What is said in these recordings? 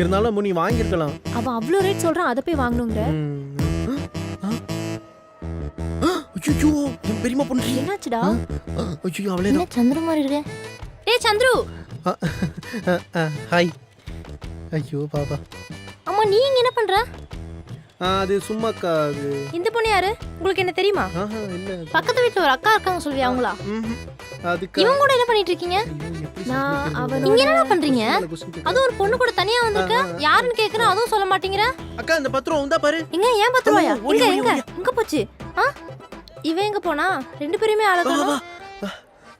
இருந்தாலும் நீ வாங்கியிருக்கலாம். அவன் அவ்வளோ ரேட் சொல்றான் அதை போய் வாங்கணுங்கிற ஐயோ என் பெரியமா பொண்ணு என்னாச்சுடா? ஐயோ அவளே என்ன சந்திர மாதிரி இருக்கு? ஏய் சந்துரு! ஹாய். ஐயோ பாபா. அம்மா நீ இங்க என்ன பண்ற? அது சும்மாக்கா அது. இந்த பொண்ணு யாரு? உங்களுக்கு என்ன தெரியுமா? ஆஹா இல்ல பக்கத்து வீட்ல ஒரு அக்கா இருக்காங்க சொல்வியா அவங்களா? ம்ஹும். அதுக்கு இவங்க கூட என்ன பண்ணிட்டு இருக்கீங்க நான்? அவனோட- இங்க என்னடா பண்றீங்க? அதுவும் ஒரு பொண்ணு கூட தனியா வந்திருக்க? யாருன்னு கேக்குறேன் அதுவும் சொல்ல மாட்டேங்கிற? அக்கா இந்த பத்திரம் உந்தா பாரு. எங்க ஏன் பத்து ரூபாயா ஓடி, எங்க ஓடி, எங்க? ஓடி. எங்க போச்சு? ஆ? இவன் எங்க போனா? ரெண்டு பேருமே வா, அழகா வா.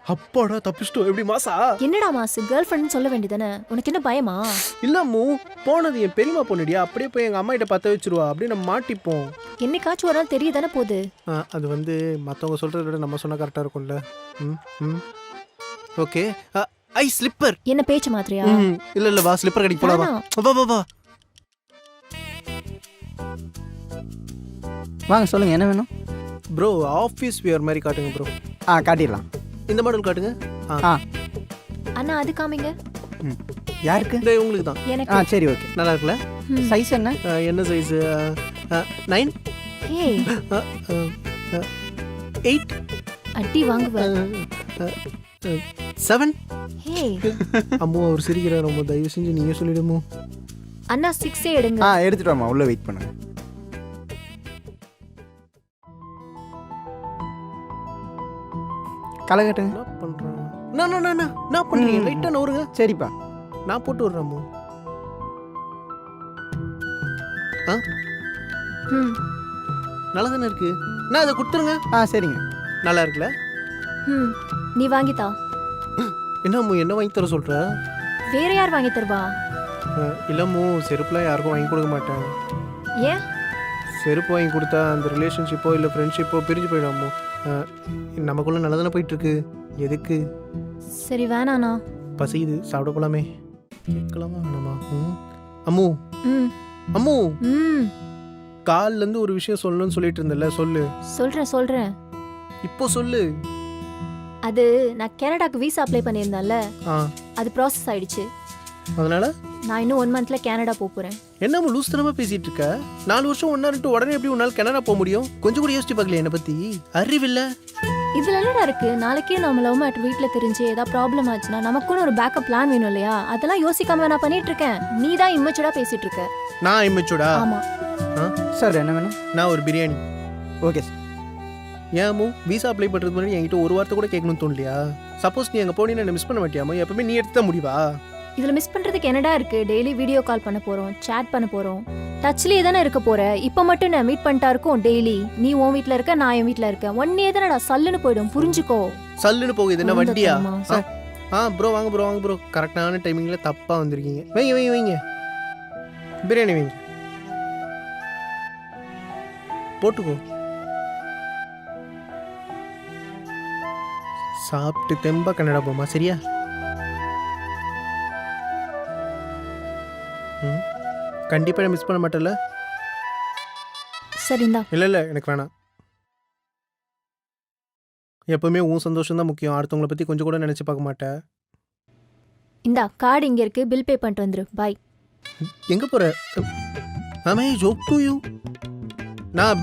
அப்பாடா தப்பிச்சிட்டோம். எப்படி மாசா? என்னடா மாசு? கேர்ள் ஃப்ரெண்ட் சொல்ல வேண்டியதானே உனக்கு என்ன பயமா? இல்ல அம்மு போனது என் பெரியமா பொண்ணுடியா அப்படியே போய் எங்க அம்மா கிட்ட பத்த வச்சிருவா. அப்படியே நம்ம மாட்டிப்போம். என்னைக்காச்சும் ஒரு நாள் தெரிய தானே போகுது? ஆ, அது வந்து மத்தவங்க சொல்றத விட நம்ம சொன்னா கரெக்டா இருக்கும்ல. ம் ம். ஓகே ஐ ஸ்லிப்பர் என்ன பேச்சு மாத்திரையா ம் இல்ல இல்ல வா ஸ்லிப்பர் கடைக்கு போலாம். வா. வா வா வாங்க சொல்லுங்க என்ன வேணும்? ப்ரோ ஆஃபீஸ் வியர் மாதிரி காட்டுங்க ப்ரோ ஆ காட்டிடலாம். இந்த மாடல் காட்டுங்க. ஆ. அண்ணா அது காமிங்க. ம். யாருக்கு? இந்த உங்களுக்கு தான். ஆ எனக்கு சரி ஓகே. நல்லா இருக்குல்ல. சைஸ் என்ன? என்ன சைஸ் நைன் ஏய். எயிட் அடி வாங்குவ. செவன் ஏய். அம்மு அவர் சிரிக்கிறார். ரொம்ப தயவு செஞ்சு நீங்க சொல்லிடுமோ. அண்ணா சிக்ஸே எடுங்க. ஆ எடுத்துட்டு வாமா உள்ள வெயிட் பண்ணுங்க. களை கட்டுங்க என்ன பண்றான் நான் நான் நான் நான் பண்றீங்க? ம். லைட்டா நவருங்க சரிப்பா. நான் போட்டு விடுறேன் அம்மு. ம். நல்லா தானே இருக்கு? நான் அதை கொடுத்துருங்க. ஆ சரிங்க. நல்லா இருக்குல்ல? ம். நீ வாங்கித்தா என்ன அம்மு என்ன வாங்கி தர சொல்ற? வேற யார் வாங்கி தருவா? அஹ், இல்ல அம்மு செருப்புலாம் யாருக்கும் வாங்கி கொடுக்க மாட்டேன். ஏன்? செருப்பு வாங்கி கொடுத்தா அந்த ரிலேஷன்ஷிப்போ இல்லை ஃப்ரெண்ட்ஷிப்போ பிரிஞ்சு போயிடும் அம்மு. நமக்குள்ள நல்லா தானே போயிட்டு இருக்கு எதுக்கு? சரி வேணாண்ணா. பசியுது சாப்பிட போலாமே. கேட்கலாமா வேணாமா? ம். அம்மு. ம். அம்மு. ம். கால்ல இருந்து ஒரு விஷயம் சொல்லணும்னு சொல்லிட்டு இருந்தல சொல்லு. சொல்றேன் சொல்றேன். இப்போ சொல்லு. அது நான் கனடாக்கு விசா அப்ளை பண்ணியிருந்தேன்ல. ஆ. அது ப்ராசஸ் ஆயிடுச்சு. அதனால? நான் இன்னும் ஒன் மந்த்ல கனடா போக போறேன். என்ன அம்மு லூஸ் தனமா பேசிட்டு இருக்க? நாலு வருஷம் ஒன்னா ரெண்டு உடனே எப்படி உன்னால கனடா போக முடியும்? கொஞ்சம் கூட யோசிச்சு பார்க்கல என்னை பத்தி? அறிவில்ல இதுல என்னடா இருக்கு? நாளைக்கே நம்ம லவ் மேட் வீட்ல தெரிஞ்சு ஏதாவது ப்ராப்ளம் ஆச்சுன்னா நமக்குன்னு ஒரு பேக்கப் பிளான் வேணும் இல்லையா? அதெல்லாம் யோசிக்காம நான் பண்ணிட்டு இருக்கேன். நீ தான் இம்மச்சுடா பேசிட்டு இருக்க. நான் இம்மிச்சுடா ஆமா. சார் என்ன வேணும்? நான் ஒரு பிரியாணி. ஓகே சார் ஏன் அம்மு விசா அப்ளை பண்ணுறது முன்னாடி என்கிட்ட ஒரு வார்த்தை கூட கேட்கணும்னு தோணலையா? சப்போஸ் நீ அங்கே போனீங்கன்னா என்ன மிஸ் பண்ண மாட்டியாமோ எப்பவுமே நீ எடுத்து தான் முடிவா? இதுல மிஸ் பண்றதுக்கு என்னடா இருக்கு? டெய்லி வீடியோ கால் பண்ண போறோம் சேட் பண்ண போறோம். டச்லயே தானே இருக்க போற? இப்ப மட்டும் நான் மீட் பண்ணிட்டா இருக்கும் டெய்லி நீ உன் வீட்ல இருக்க நான் என் வீட்ல இருக்கேன். ஒன்னே தானடா சல்லுன்னு போயிடும் புரிஞ்சுக்கோ. சல்லுன்னு போகுது என்ன வண்டியா. ஆ ப்ரோ வாங்க ப்ரோ வாங்க ப்ரோ கரெக்டான டைமிங்கில் தப்பாக வந்திருக்கீங்க. வைங்க வைங்க வைங்க. பிரியாணி வைங்க. போட்டுக்கோ. சாப்பிட்டு தெம்பா கன்னடா போமா சரியா? கண்டிப்பாக மிஸ் பண்ண மாட்டேல்ல சரி இந்தா இல்லை இல்லை எனக்கு வேணாம். எப்பவுமே உன் சந்தோஷம் தான் முக்கியம். அடுத்தவங்கள பற்றி கொஞ்சம் கூட நினச்சி பார்க்க மாட்டேன். இந்தா கார்டு இங்க இருக்கு. பில் பே பண்ணிட்டு வந்துரு. பாய் எங்கே போகிற ஆமே ஜோக் டு யூ நான்